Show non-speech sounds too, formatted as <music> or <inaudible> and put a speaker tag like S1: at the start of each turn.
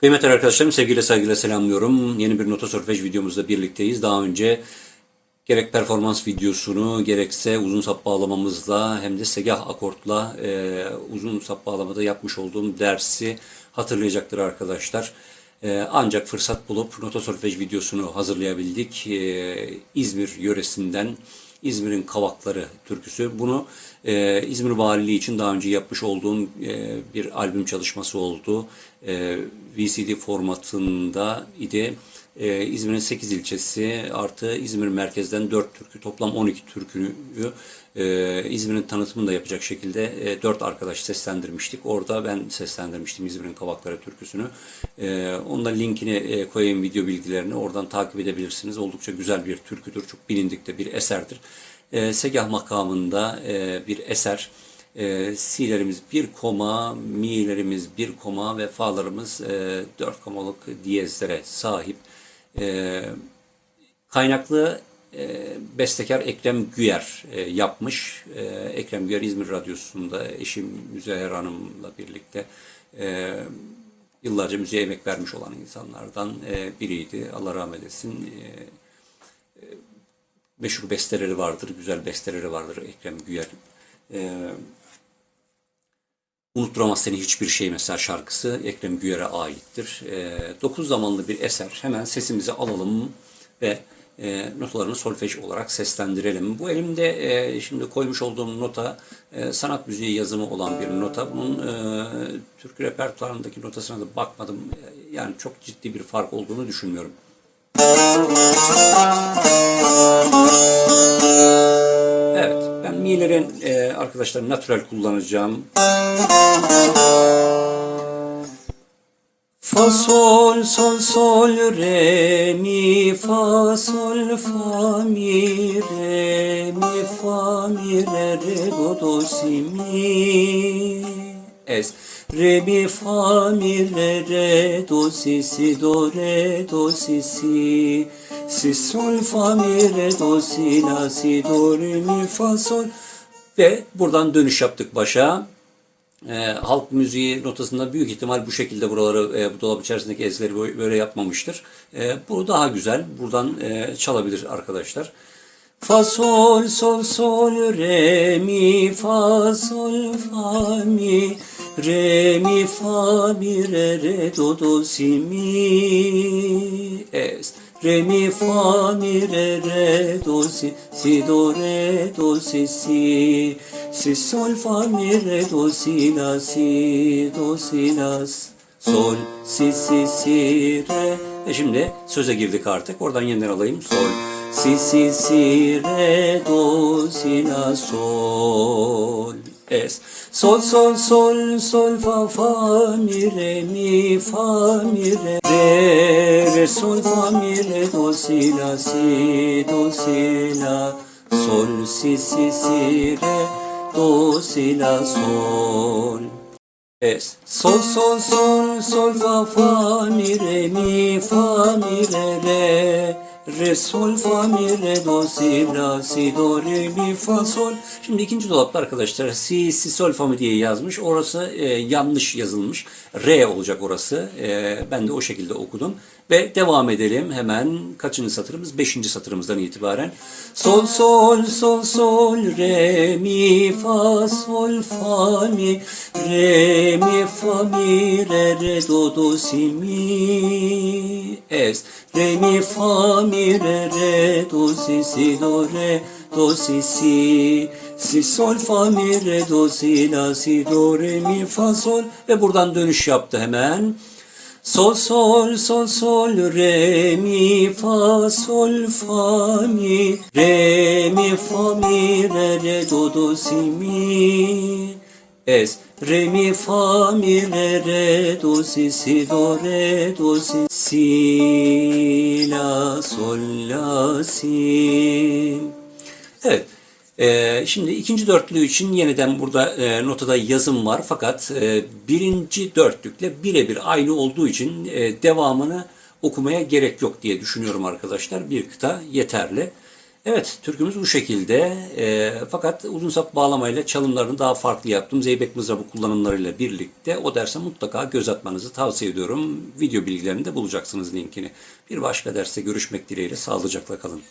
S1: Kıymetli arkadaşlarım sevgiyle saygıyla selamlıyorum. Yeni bir nota solfej videomuzda birlikteyiz. Daha önce gerek performans videosunu gerekse uzun sap bağlamamızla hem de segah akortla e, uzun sap bağlamada yapmış olduğum dersi hatırlayacaktır arkadaşlar. E, ancak fırsat bulup nota solfej videosunu hazırlayabildik. E, İzmir yöresinden İzmir'in Kavakları türküsü. Bunu e, İzmir Valiliği için daha önce yapmış olduğum e, bir albüm çalışması oldu. E, VCD formatında idi. E, İzmir'in 8 ilçesi artı İzmir merkezden 4 türkü toplam 12 türküyü e, İzmir'in tanıtımını da yapacak şekilde e, 4 arkadaş seslendirmiştik. Orada ben seslendirmiştim İzmir'in Kavakları türküsünü. E, onun da linkini e, koyayım video bilgilerini oradan takip edebilirsiniz. Oldukça güzel bir türküdür. Çok bilindik de bir eserdir. E, Segah makamında e, bir eser. E, si'lerimiz bir koma, mi'lerimiz bir koma ve fa'larımız e, dört komalık diyezlere sahip. E, kaynaklı e, bestekar Ekrem Güyer e, yapmış. E, Ekrem Güyer İzmir Radyosu'nda eşim Müzeyyer Hanım'la birlikte e, yıllarca müziğe emek vermiş olan insanlardan e, biriydi. Allah rahmet etsin. E, e, meşhur besteleri vardır, güzel besteleri vardır Ekrem Güyer. E, Unutturamaz seni hiçbir şey mesela şarkısı Ekrem Güyer'e aittir. E, dokuz zamanlı bir eser. Hemen sesimizi alalım ve e, notalarını solfej olarak seslendirelim. Bu elimde e, şimdi koymuş olduğum nota e, sanat müziği yazımı olan bir nota. Bunun e, Türk repertuarındaki notasına da bakmadım. E, yani çok ciddi bir fark olduğunu düşünmüyorum. Evet, <laughs> ben mi'lerin e, arkadaşlar natural kullanacağım. Fa sol sol sol re mi fa sol fa mi re mi fa mi re re do do si mi es re mi fa mi re re do si si do re do si si si sol fa mi re do si la si do re mi fa sol ve buradan dönüş yaptık başa e, halk müziği notasında büyük ihtimal bu şekilde buraları e, bu dolap içerisindeki ezleri böyle, yapmamıştır. E, bu daha güzel. Buradan e, çalabilir arkadaşlar. Fa sol sol sol re mi fa sol fa mi re mi fa mi re re do do si mi es. Re mi fa mi re re do si si do re do si si. Si sol fa mi re do si la si do si la sol si si si re. Ve şimdi söze girdik artık. Oradan yeniden alayım. Sol si si si re do si la sol es. Sol sol sol sol fa fa mi re mi fa mi re re re. Sol fa mi re do si la si do si la. Sol si si si re do si la sol. Es. Sol sol sol sol fa fa mi re mi fa mi re re re fa mi re do si la si do re mi fa sol. Şimdi ikinci dolapta arkadaşlar si si sol fa mi diye yazmış. Orası e, yanlış yazılmış. Re olacak orası. E, ben de o şekilde okudum. Ve devam edelim hemen kaçıncı satırımız? Beşinci satırımızdan itibaren. Sol sol sol sol re mi fa sol fa mi re mi fa mi re re do do si mi es re mi fa mi re re do si si do re do si si. Si sol fa mi re do si la si do re mi fa sol. Ve buradan dönüş yaptı hemen. Sol sol sol sol re mi fa sol fa mi. Re mi fa mi re re do do si mi. Es re mi fa mi re re do si si do re do si si la sol la si Evet. Ee, şimdi ikinci dörtlü için yeniden burada e, notada yazım var fakat e, birinci dörtlükle birebir aynı olduğu için e, devamını okumaya gerek yok diye düşünüyorum arkadaşlar. Bir kıta yeterli. Evet, türkümüz bu şekilde. Ee, fakat uzun sap bağlamayla çalımlarını daha farklı yaptım. Zeybek mızrabı kullanımlarıyla birlikte o derse mutlaka göz atmanızı tavsiye ediyorum. Video bilgilerinde bulacaksınız linkini. Bir başka derste görüşmek dileğiyle sağlıcakla kalın.